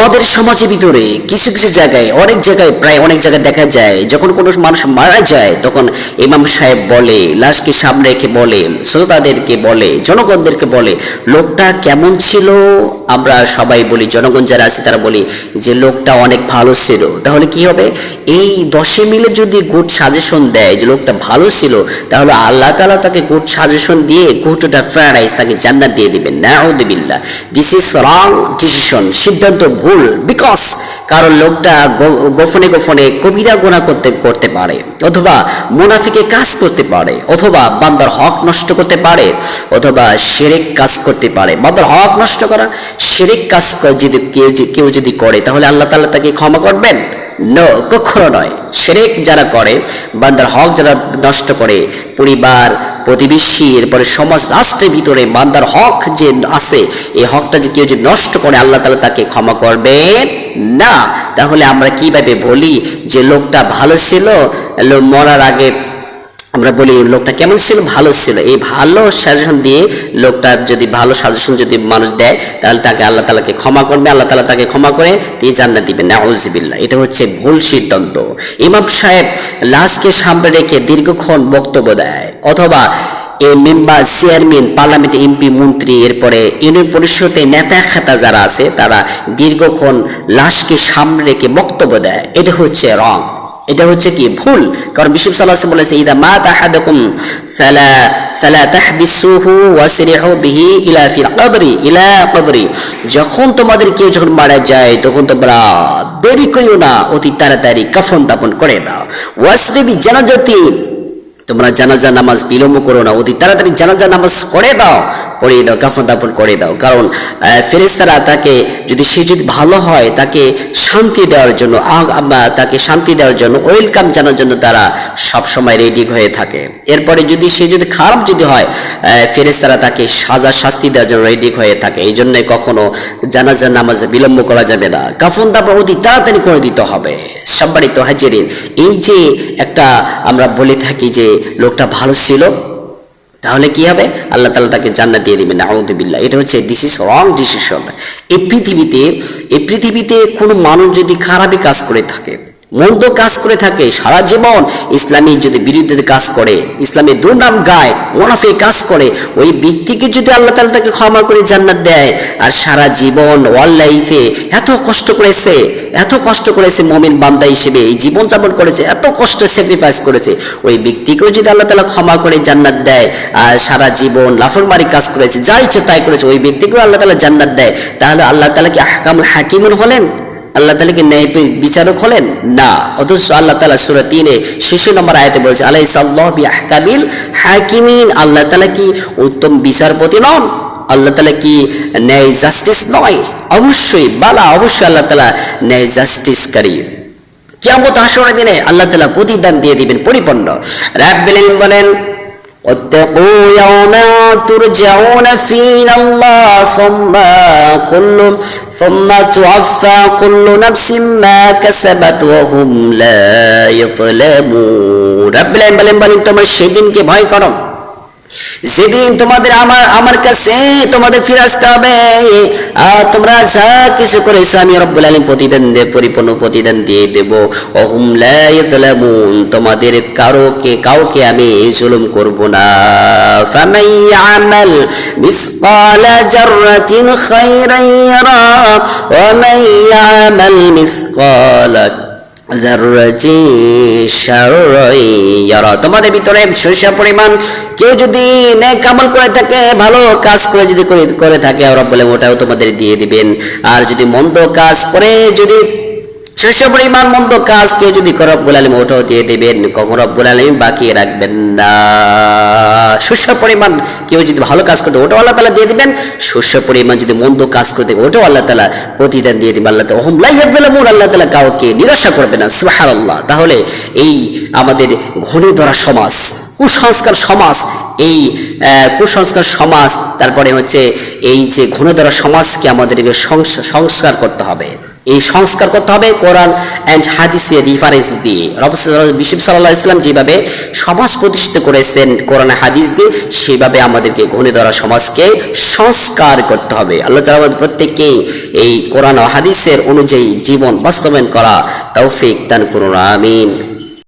আমাদের সমাজের ভিতরে কিছু কিছু জায়গায়, অনেক জায়গায়, প্রায় অনেক জায়গায় দেখা যায়, যখন কোনো মানুষ মারা যায়, তখন ইমাম সাহেব বলে, লাশকে সামনে রেখে বলে, শ্রোতাদেরকে বলে, জনগণদেরকে বলে, লোকটা কেমন ছিল? আমরা সবাই বলি, জনগণ যারা আছে তারা বলি যে লোকটা অনেক ভালো ছিল। তাহলে কি হবে? এই দশে মিলে যদি গুড সাজেশন দেয় যে লোকটা ভালো ছিল, তাহলে আল্লাহ তালা তাকে গুড সাজেশন দিয়ে গুডটা প্যারাডাইজ তাকে জান্নাত দিয়ে দিবেন। না দিস ইজ রং ডিসিশন সিদ্ধান্ত ভুল বিকজ কারণ লোকটা গোপনে গোপনে কবিরা গোনা করতে করতে পারে, অথবা মুনাফিকে কাজ করতে পারে, অথবা বান্দার হক নষ্ট করতে পারে, অথবা সেরেক কাজ করতে পারে। বান্দার হক নষ্ট করা সেরেক কাজ যদি কেউ কেউ যদি করে, তাহলে আল্লাহ তাআলা তাকে ক্ষমা করবেন? নো, কখনো নয়। সেরেক যারা করে, বান্দার হক যারা নষ্ট করে, পরিবার, প্রতিবেশী, এরপরে সমাজ, রাষ্ট্রের ভিতরে বান্দার হক যে আছে, এই হকটা যে কেউ যে নষ্ট করে, আল্লাহ তালা তাকে ক্ষমা করবে না। তাহলে আমরা কীভাবে বলি যে লোকটা ভালো ছিল মরার আগে আমরা বলি লোকটা কেমন ছিল? ভালো ছিল। এই ভালো সাজেশন দিয়ে লোকটা যদি ভালো সাজেশন যদি মানুষ দেয়, তাহলে তাকে আল্লাহ তালাকে ক্ষমা করবে। আল্লাহ তালা তাকে ক্ষমা করে দিয়ে জান্নাত দিবেন। নাউজবিল্লা এটা হচ্ছে ভুল সিদ্ধান্ত। ইমাম সাহেব লাশকে সামনে রেখে দীর্ঘক্ষণ বক্তব্য দেয়। অথবা এই মেম্বার, চেয়ারম্যান, পার্লামেন্ট এমপি, মন্ত্রী, এরপরে ইউনিয়ন পরিষদে নেতা, খাতা যারা আছে, তারা দীর্ঘক্ষণ লাশকে সামনে রেখে বক্তব্য দেয়। এটা হচ্ছে রং। এটা হচ্ছে কি? ভুল। কারণ বিশুভ সাল্লাহ বলেছে, ইদা মা তাহাদুকুম ফালা ফালা তাহবিসুহু ওয়াসরিহু বিহি ইলা ফিল কবরি ইলা কবরি যখন তোমাদের কেউ যখন মারা যায়, তখন তোমরা দেরি করিও না, অতি তাড়াতাড়ি কাফন দাপন করে দাও। ওয়াসরিবি জানাজাতি, তোমরা জানাজা নামাজ বিলম্ব করো না, অতি তাড়াতাড়ি জানাজা নামাজ করে দাও। পড়িয়ে দাও কাফন দাপন করে দাও। কারণ ফেরেস্তারা তাকে যদি সে যদি ভালো হয়, তাকে শান্তি দেওয়ার জন্য তাকে শান্তি দেওয়ার জন্য, ওয়েলকাম জানার জন্য তারা সব সময় রেডি হয়ে থাকে। এরপরে যদি সে যদি খারাপ যদি হয় ফেরেস্তারা তাকে সাজা শাস্তি দেওয়ার জন্য রেডি হয়ে থাকে। এই জন্য কখনো জানাজা নামাজ বিলম্ব করা যাবে না। কাফন দাপন অতি তাড়াতাড়ি করে দিতে হবে। সম্মানিত হাজিরিন, এই যে একটা আমরা বলে থাকি যে, লোকটা ভালো ছিল তাহলে কি হবে? আল্লাহ তালা তাকে জান্নাত দিয়ে দিবেন আউদ্দিল্লা এটা হচ্ছে দিস ইজ রং ডিসিশন এই পৃথিবীতে এই পৃথিবীতে কোনো মানুষ যদি খারাপই কাজ করে থাকে মন্দ কাজ করে থাকে। সারা জীবন ইসলামী যদি বিরুদ্ধে কাজ করে ইসলামের দুর্নাম গায়, মোনাফে কাজ করে, ওই ব্যক্তিকে যদি আল্লাহ তালা তাকে ক্ষমা করে জান্নাত দেয়, আর সারা জীবন ওয়াল লাইফে এত কষ্ট করেছে, এত কষ্ট করেছে মমিন বান্দা হিসেবে, এই জীবন যাপন করেছে, এত কষ্ট স্যাক্রিফাইস করেছে, ওই ব্যক্তিকেও যদি আল্লাহ তালা ক্ষমা করে জান্নাত দেয়, আর সারা জীবন লাফরমারি কাজ করেছে, যা ইচ্ছে তাই করেছে, ওই ব্যক্তিকেও আল্লাহ তালা জান্নাত দেয়, তাহলে আল্লাহ তালা কি আহকামুল হাকিমুন হলেন? আল্লাহ তালা কি ন্যায় বিচারক হলেন? না। অথচ আল্লাহ তালা সুরা তিনে শিশু নম্বর আয়তে বলেছে আলাই সাল্লাহ বি হাকিমিন। আল্লাহ তালা কি উত্তম বিচারপতি নন? আল্লাহ তালা কি ন্যায় জাস্টিস নয়? অবশ্যই, বালা, অবশ্যই আল্লাহ তালা ন্যায় জাস্টিসকারী। কিয়ামত হাসরের দিনে আল্লাহ তালা প্রতিদান দিয়ে দিবেন, পরিপূর্ণ। রাব্বিল বলেন واتقوا يوما ترجعون فيه إلى الله ثم كل ثم توفى كل نفس ما كسبت وهم لا يظلمون رب العالمين বলেন বলেন তোমরা সেদিনকে ভয় করো যেদিন তোমাদের আমার আমার কাছে তোমাদের ফিরে আসতে হবে আর তোমরা যা কিছু করেছ আমি রব্বুল আলম প্রতিদান দিয়ে পরিপূর্ণ প্রতিদান দিয়ে দেব অহুম লা ইযলামুন তোমাদের কারোকে, কাউকে আমি জুলুম করব না ফামান ইয়ামাল মিসকালা জাররাতিন খায়রান ইয়ারা, ওয়া মান ইয়ামাল মিসকালা। তোমাদের ভিতরে সরিষা পরিমাণ কেউ যদি নেক আমল করে থাকে, ভালো কাজ করে যদি করে করে থাকে ওরা বলে ওটাও তোমাদের দিয়ে দিবেন। আর যদি মন্দ কাজ করে যদি সরিষা পরিমাণ মন্দ কাজ কেউ যদি রব্বুল আলম ওটাও দিয়ে দেবেন। কখন রব্বুল আলম বাকি রাখবেন না। শস্য পরিমাণ কেউ যদি ভালো কাজ করতে, ওটাও আল্লাহ তালা দিয়ে দিবেন। শস্য পরিমাণ যদি মন্দ কাজ করতে, ওটাও আল্লাহ তালা প্রতিদান দিয়ে দিবেন। আল্লাহ তালা ওহম লাইয়াবুল আল্লাহ তালা কাউকে নিরাশা করবে না। সুবাহ আল্লাহ তাহলে এই আমাদের ঘনে ধরা সমাজ, কুসংস্কার সমাজ, এই কুসংস্কার সমাজ, তারপরে হচ্ছে এই যে ঘুণধরা সমাজকে আমাদেরকে সংস্কার করতে হবে। এই সংস্কার করতে হবে, কোরআন অ্যান্ড হাদিসের রিফারেন্স দিয়ে। বিশ্ব সাল্লাহ ইসলাম যেভাবে সমাজ প্রতিষ্ঠিত করেছেন, কোরআন হাদিস দিয়ে, সেভাবে আমাদেরকে ঘনে ধরা সমাজকে সংস্কার করতে হবে। আল্লাহ তালা আমাদের প্রত্যেককেই এই কোরআন হাদিসের অনুযায়ী জীবন বাস্তবায়ন করা তৌফিক দান করুন, আমিন।